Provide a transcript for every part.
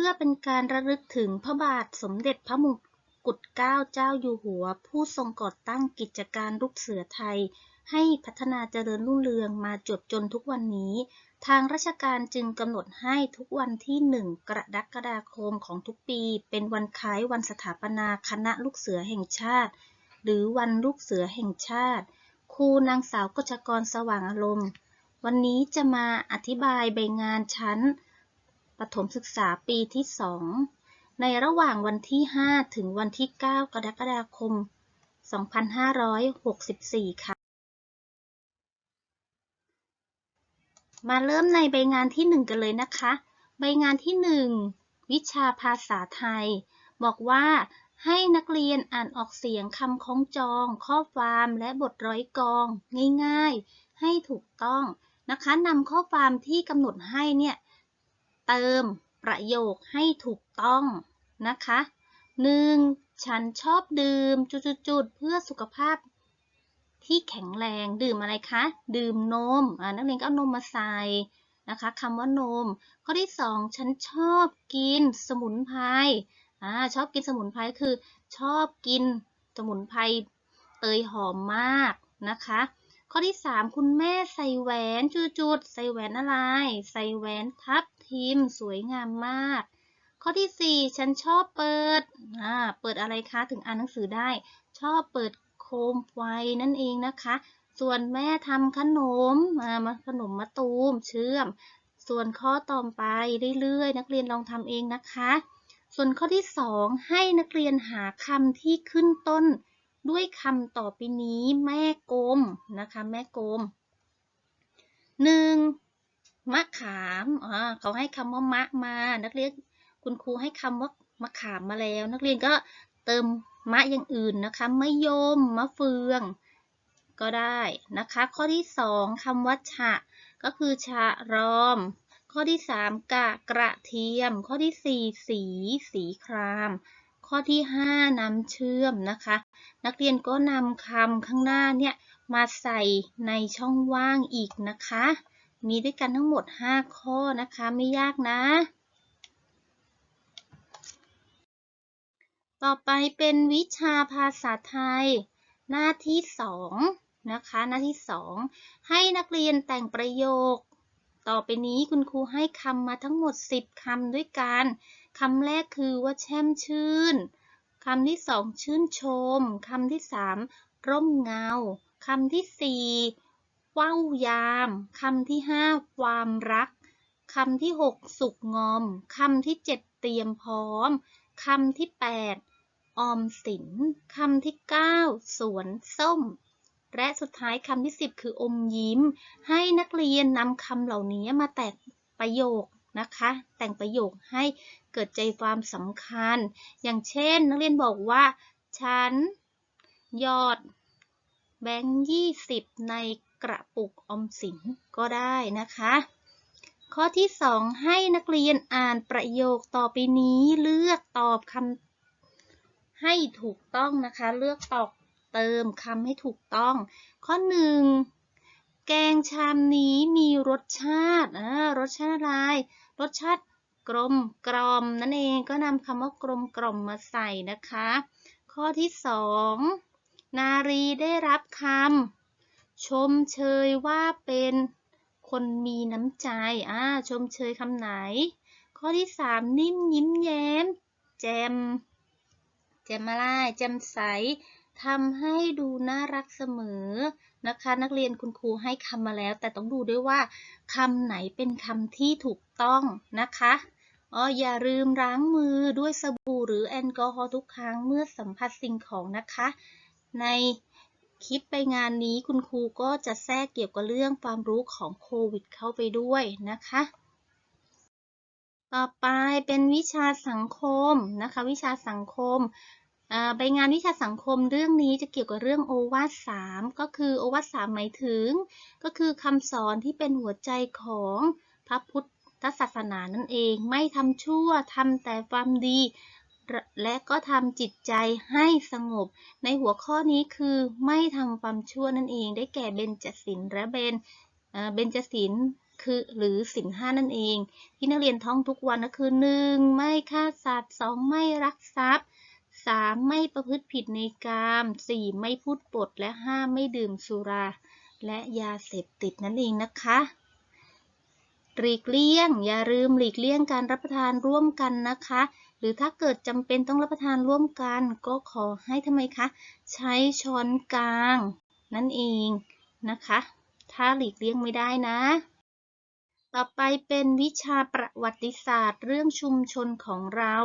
พื่อเป็นการระลึกถึงพระบาทสมเด็จพระมงกุฎเกล้าเจ้าอยู่หัว ผู้ทรงก่อตั้งกิจการลูกเสือไทย ให้พัฒนาเจริญรุ่งเรืองมาจวบจนทุกวันนี้ ทางราชการจึงกำหนดให้ทุกวันที่ 1 กรกฎาคมของทุกปี เป็นวันคล้ายวันสถาปนาคณะลูกเสือแห่งชาติ หรือวันลูกเสือแห่งชาติ ครูนางสาวกชกรสว่างอารมณ์ วันนี้จะมาอธิบายใบงานชั้น ประถมศึกษาปีที่ 2 ในระหว่างวันที่ 5 ถึงวันที่ 9 กรกฎาคม 2564 ค่ะ มาเริ่มในใบงานที่ 1 กันเลยนะคะ ใบงานที่ 1 วิชาภาษาไทย บอกว่าให้นักเรียนอ่านออกเสียงคำคล้องจอง ข้อความและบทร้อยกอง ง่ายๆ ให้ถูกต้องนะคะนำข้อความที่กำหนดให้เนี่ย เติมประโยคให้ถูกต้องนะคะ 1. ฉันชอบดื่มจุดๆเพื่อสุขภาพ ที่แข็งแรงดื่มอะไรคะ ดื่มนมนักเรียนก็เอานมมาใส่นะคะคำว่านม ข้อที่ 2 ฉันชอบกินสมุนไพรอชอบกินสมุนไพรคือ ชอบกินสมุนไพรเตยหอมมากนะคะ ข้อที่ 3 คุณแม่ใส่แหวนจุดๆใส่แหวนอะไร ใส่แหวนทับ ทิมสวยงามมาก ข้อที่ 4 ฉันชอบเปิดอ่าเปิดอะไรคะถึงอ่านหนังสือได้ ชอบเปิดโคมไฟนั่นเองนะคะ ส่วนแม่ทำขนมมาขนมมะตูมเชื่อม ส่วนข้อต่อไปเรื่อยๆ นักเรียนลองทำเองนะคะ ส่วนข้อที่ 2 ให้นักเรียนหาคำที่ขึ้นต้นด้วยคำต่อไปนี้แม่กลมนะคะ แม่กลมหนึ่ง มะขามอ่าเขาให้คำว่ามะมา นักเรียนคุณครูให้คำว่ามะขามมาแล้ว นักเรียนก็เติมมะอย่างอื่นนะคะมะยมมะเฟือง ก็ได้นะคะ ข้อที่สองคำว่าฉะ ก็คือฉะรอม ข้อที่สามกะกระเทียม ข้อที่สี่สีสีครามข้อที่ 5นำเชื่อมนะคะ นักเรียนก็นำคำข้างหน้าเนี่ยมาใส่ในช่องว่างอีกนะคะ มีด้วยกันทั้งหมด 5 ข้อนะคะไม่ยากนะ ต่อไปเป็นวิชาภาษาไทย หน้าที่2นะคะหน้าที่ 2 ให้นักเรียนแต่งประโยค ต่อไปนี้คุณครูให้คำมาทั้งหมด 10คำด้วยกันคำแรกคือว่าแช่มชื่นคำที่สองชื่นชมคำที่สามร่มเงาคำที่สี่ ว้ายามคำที่ห้าความรักคำที่หกสุกงอมคำที่เจ็ดเตรียมพร้อมคำที่แปดออมสินคำที่เก้าสวนส้ม และสุดท้ายคำที่สิบคืออมยิ้ม ให้นักเรียนนำคำเหล่านี้มาแตกประโยคนะคะ แต่งประโยคให้เกิดใจความสำคัญ อย่างเช่น นักเรียนบอกว่า ฉัน ยอดแบงค์ยี่สิบใน กระปุกอมสินก็ได้นะคะ ข้อที่ 2 ให้นักเรียนอ่านประโยคต่อไปนี้เลือกตอบคำให้ถูกต้องนะคะ เลือกตอบเติมคำให้ถูกต้อง ข้อ 1 แกงชามนี้มีรสชาติรสชาติอะไรรสชาติกลมกล่อมนั่นเองก็นำคำว่ากลมกล่อมมาใส่นะคะ ข้อที่สองนารีได้รับคำ ชมเชยว่าเป็นคนมีน้ำใจ อ่า ชมเชยคำไหน ข้อที่สามนิ่มยิ้มแย้ม แจม แจมอะไรแจมใสทำให้ดูน่ารักเสมอนะคะ นักเรียนคุณครูให้คำมาแล้ว แต่ต้องดูด้วยว่าคำไหนเป็นคำที่ถูกต้องนะคะอ๋ออย่าลืมล้างมือด้วยสบู่หรือแอลกอฮอล์ทุกครั้งเมื่อสัมผัสสิ่งของนะคะ ใน คลิปไปงานนี้คุณครูก็จะแทรกเกี่ยวกับเรื่องความรู้ของโควิดเข้าไปด้วยนะคะ ต่อไปเป็นวิชาสังคมนะคะ วิชาสังคมใบงานวิชาสังคมเรื่องนี้จะเกี่ยวกับเรื่องโอวาทสามก็คือโอวาทสามหมายถึง ก็คือคำสอนที่เป็นหัวใจของพระพุทธศาสนานั่นเอง ไม่ทำชั่วทำแต่ความดี และก็ทำจิตใจให้สงบ ในหัวข้อนี้คือไม่ทำความชั่วนั่นเอง ได้แก่เบญจศีลและเบญเบญจศีลคือหรือสินห้านั่นเอง ที่นักเรียนท่องทุกวันก็คือ 1. ไม่ฆ่าสัตว์ 2. ไม่รักทรัพย์ 3. ไม่ประพฤติผิดในกาม 4. ไม่พูดปดและ 5. ไม่ดื่มสุรา และยาเสพติดนั่นเองนะคะหลีกเลี่ยง อย่าลืมหลีกเลี่ยงการรับประทานร่วมกันนะคะ หรือถ้าเกิดจำเป็นต้องรับประทานร่วมกัน ก็ขอให้ทำไมคะ ใช้ช้อนกลาง นั่นเองนะคะ ถ้าหลีกเลี่ยงไม่ได้นะ ต่อไปเป็นวิชาประวัติศาสตร์เรื่องชุมชนของเรา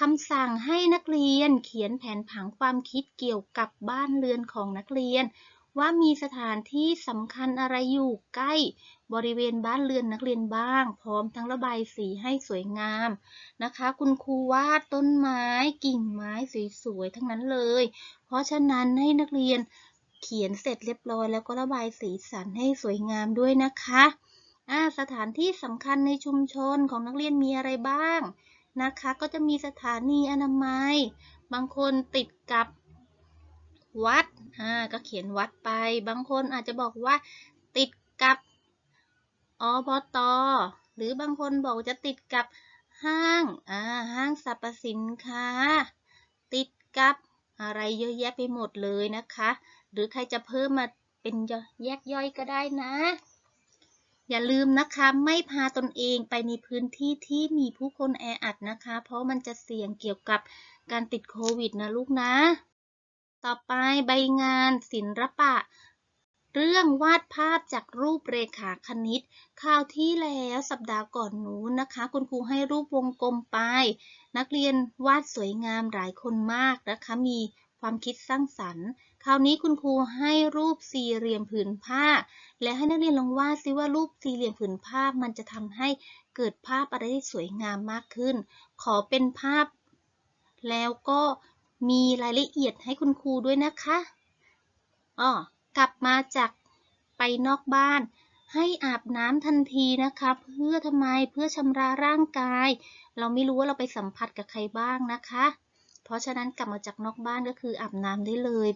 คำสั่งให้นักเรียนเขียนแผนผังความคิดเกี่ยวกับบ้านเรือนของนักเรียน ว่ามีสถานที่สำคัญอะไรอยู่ใกล้บริเวณบ้านเรือนนักเรียนบ้าง พร้อมทั้งระบายสีให้สวยงามนะคะ คุณครูวาดต้นไม้กิ่งไม้สวยๆทั้งนั้นเลย เพราะฉะนั้นให้นักเรียนเขียนเสร็จเรียบร้อยแล้วก็ระบายสีสันให้สวยงามด้วยนะคะสถานที่สำคัญในชุมชนของนักเรียนมีอะไรบ้างนะคะ ก็จะมีสถานีอนามัย บางคนติดกับ วัดอ่าก็เขียนวัดไป บางคนอาจจะบอกว่าติดกับอบตหรือบางคนบอกจะติดกับห้างอ่าห้างสรรพสินค้า ติดกับอะไรเยอะแยะไปหมดเลยนะคะ หรือใครจะเพิ่มมาเป็นแยกย่อยก็ได้นะ อย่าลืมนะคะไม่พาตนเองไปในพื้นที่ที่มีผู้คนแออัดนะคะ เพราะมันจะเสี่ยงเกี่ยวกับการติดโควิดนะลูกนะ ต่อไปใบงานศิลปะ เรื่องวาดภาพจากรูปเรขาคณิต คราวที่แล้วสัปดาห์ก่อนนู้นนะคะ คุณครูให้รูปวงกลมไป นักเรียนวาดสวยงามหลายคนมากนะคะ มีความคิดสร้างสรรค์ คราวนี้คุณครูให้รูปสี่เหลี่ยมผืนผ้า และให้นักเรียนลองวาดซิว่ารูปสี่เหลี่ยมผืนผ้ามันจะทำให้เกิดภาพอะไรที่สวยงามมากขึ้น ขอเป็นภาพ แล้วก็ มีรายละเอียดให้คุณครูด้วยนะคะอ๋อกลับมาจากไปนอกบ้าน ให้อาบน้ำทันทีนะคะ เพื่อทำไมเพื่อชำระร่างกาย เราไม่รู้ว่าเราไปสัมผัสกับใครบ้างนะคะ เพราะฉะนั้นกลับมาจากนอกบ้านก็คืออาบน้ำได้เลย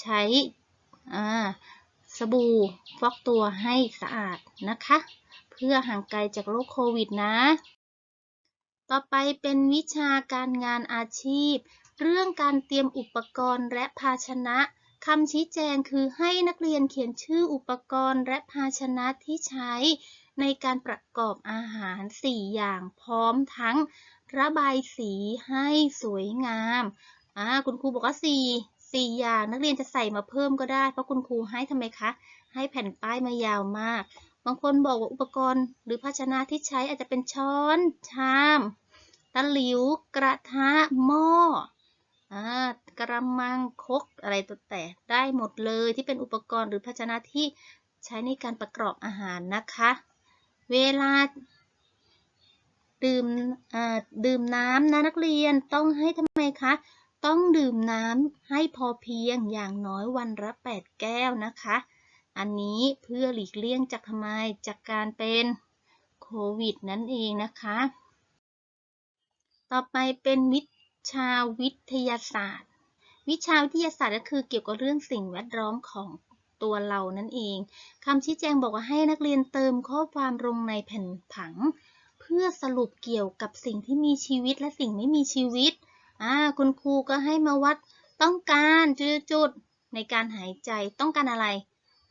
ใช้สบู่ฟอกตัวให้สะอาดนะคะ เพื่อห่างไกลจากโรคโควิดนะ ต่อไปเป็นวิชาการงานอาชีพ เรื่องการเตรียมอุปกรณ์และภาชนะคำชี้แจงคือให้นักเรียนเขียนชื่ออุปกรณ์และภาชนะที่ใช้ในการประกอบอาหาร 4 อย่างพร้อมทั้งระบายสีให้สวยงามอ่าคุณครูบอกว่า 4 4 อย่างนักเรียนจะใส่มาเพิ่มก็ได้ เพราะคุณครูให้ทำไมคะ ให้แผ่นป้ายมายาวมาก บางคนบอกว่าอุปกรณ์ หรือภาชนะที่ใช้อาจจะเป็นช้อน ชาม ตะหลิว กระทะ หม้อ กระมังคกอะไรตัวแต่ได้หมดเลยที่เป็นอุปกรณ์หรือภาชนะที่ใช้ในการประกอบอาหารนะคะ เวลาดื่มดื่มน้ำนะนักเรียนต้องให้ทำไมคะ ต้องดื่มน้ำให้พอเพียงอย่างน้อยวันละ8 แก้วนะคะ อันนี้เพื่อหลีกเลี่ยงจากทำไมจากการเป็นโควิดนั่นเองนะคะ ต่อไปเป็นวิ ชาวิทยาศาสตร์ วิชาวิทยาศาสตร์ก็คือเกี่ยวกับเรื่องสิ่งแวดล้อมของตัวเรานั่นเอง คำชี้แจงบอกว่าให้นักเรียนเติมข้อความลงในแผ่นผัง เพื่อสรุปเกี่ยวกับสิ่งที่มีชีวิตและสิ่งไม่มีชีวิต อ่า คุณครูก็ให้มาวัดต้องการจุดๆในการหายใจต้องการอะไร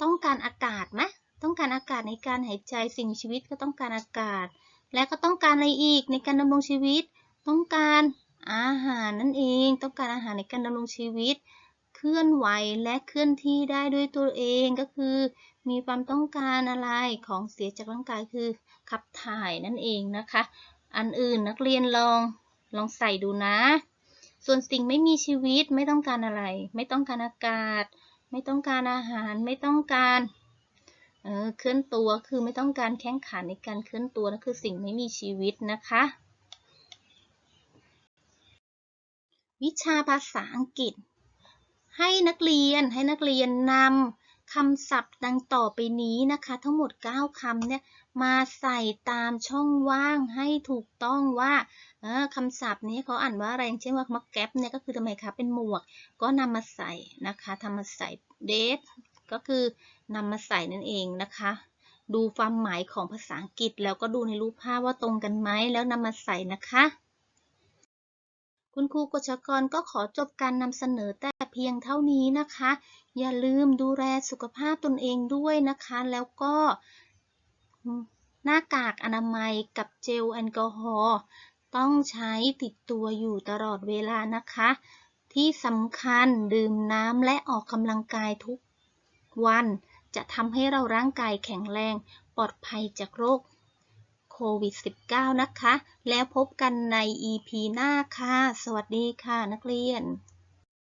ต้องการอากาศไหมต้องการอากาศในการหายใจสิ่งมีชีวิตก็ต้องการอากาศ และก็ต้องการอะไรอีกในการดำรงชีวิต ต้องการ อาหารนั่นเอง ต้องการอาหารในการดำรงชีวิต เคลื่อนไหวและเคลื่อนที่ได้ด้วยตัวเองก็คือ มีความต้องการอะไรของเสียจากร่างกายคือขับถ่ายนั่นเองนะคะ อันอื่นนักเรียนลองลองใส่ดูนะ ส่วนสิ่งไม่มีชีวิตไม่ต้องการอะไร ไม่ต้องการอากาศ ไม่ต้องการอาหารไม่ต้องการเออเคลื่อนตัวคือไม่ต้องการแข้งขาในการเคลื่อนตัวนั่นคือสิ่งไม่มีชีวิตนะคะ วิชาภาษาอังกฤษ ให้นักเรียนให้นักเรียนนำคำศัพท์ดังต่อไปนี้นะคะ ทั้งหมด 9คำเนี่ยมาใส่ตามช่องว่างให้ถูกต้องว่าคำศัพท์นี้เขาอ่านว่าอะไรเช่นว่ามักแก๊ปเนี่ยก็คือทำไมคะเป็นหมวก ก็นำมาใส่นะคะทำมาใส่เดทก็คือนำมาใส่นั่นเองนะคะ ดูความหมายของภาษาอังกฤษแล้วก็ดูในรูปภาพว่าตรงกันไหมแล้วนำมาใส่นะคะ คุณครูกชกรก็ขอจบการนำเสนอแต่เพียงเท่านี้นะคะ อย่าลืมดูแลสุขภาพตนเองด้วยนะคะ แล้วก็หน้ากากอนามัยกับเจลแอลกอฮอล์ต้องใช้ติดตัวอยู่ตลอดเวลานะคะ ที่สำคัญดื่มน้ำและออกกำลังกายทุกวัน จะทำให้เราร่างกายแข็งแรง ปลอดภัยจากโรค โควิด -19 นะคะ แล้วพบกันใน EP หน้าค่ะ สวัสดีค่ะนักเรียน